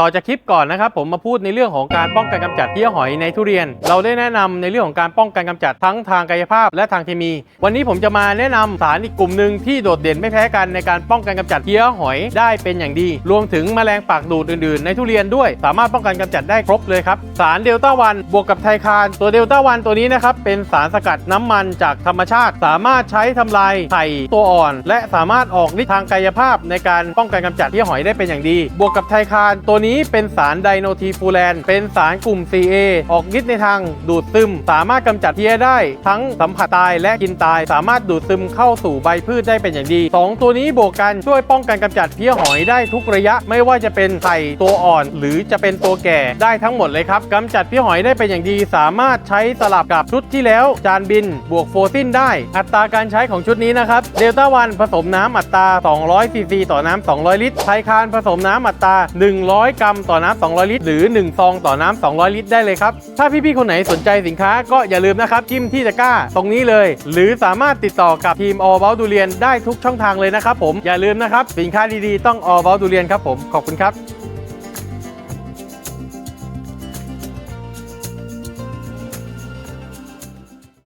ต่อจากคลิปก่อนนะครับผมมาพูดในเรื่องของการป้องกันกำจัดเพี้ยหอยในทุเรียน เราได้แนะนำในเรื่องของการป้องกันกำจัดทั้งทางกายภาพและทางเคมี วันนี้ผมจะมาแนะนำสารอีกกลุ่มหนึ่งที่โดดเด่นไม่แพ้กันในการป้องกันกำจัดเพี้ยหอยได้เป็นอย่างดี รวมถึงแมลงปากดูดอื่นๆ ในทุเรียนด้วย สามารถป้องกันกำจัดได้ครบเลยครับสารเดลต้าวันบวกกับไทคานตัวเดลต้าวันตัวนี้นะครับเป็นสารสกัดน้ำมันจากธรรมชาติ สามารถใช้ทำลายไข่ตัวอ่อน และสามารถออกฤทธิ์ทางกายภาพในการป้องกันกำจัดเพี้ยหอยได้เป็นอย่างดี บวกกับไทคานตัวนี้นี้เป็นสารไดโนทีฟูแลนเป็นสารกลุ่ม CA ออกฤทธิ์ในทางดูดซึม สามารถกำจัดเพี้ยได้ ทั้งสัมผัสตายและกินตาย สามารถดูดซึมเข้าสู่ใบพืชได้เป็นอย่างดีสองตัวนี้บวกกันช่วยป้องกันกำจัดเพี้ยหอยได้ทุกระยะ ไม่ว่าจะเป็นไข่ตัวอ่อน หรือจะเป็นตัวแก่ได้ทั้งหมดเลยครับกำจัดเพี้ยหอยได้เป็นอย่างดี สามารถใช้สลับกับชุดที่แล้ว จานบินบวกโฟซินได้ อัตราการใช้ของชุดนี้นะครับเดลต้าวันผสมน้ำอัตรา200ซีซีต่อน้ำ200 ลิตรไทคานผสมน้ำอัตรา100กรัมต่อน้ำ200 ลิตร หรือ 1 ซองต่อน้ำ200 ลิตรได้เลยครับ ถ้าพี่ๆ คนไหนสนใจสินค้าก็อย่าลืมนะครับ จิ้มที่ตะกร้าตรงนี้เลย หรือสามารถติดต่อกับทีม All About ดูเรียนได้ทุกช่องทางเลยนะครับผมอย่าลืมนะครับสินค้าดีๆต้อง All About ดูเรียนครับผมขอบคุณครับ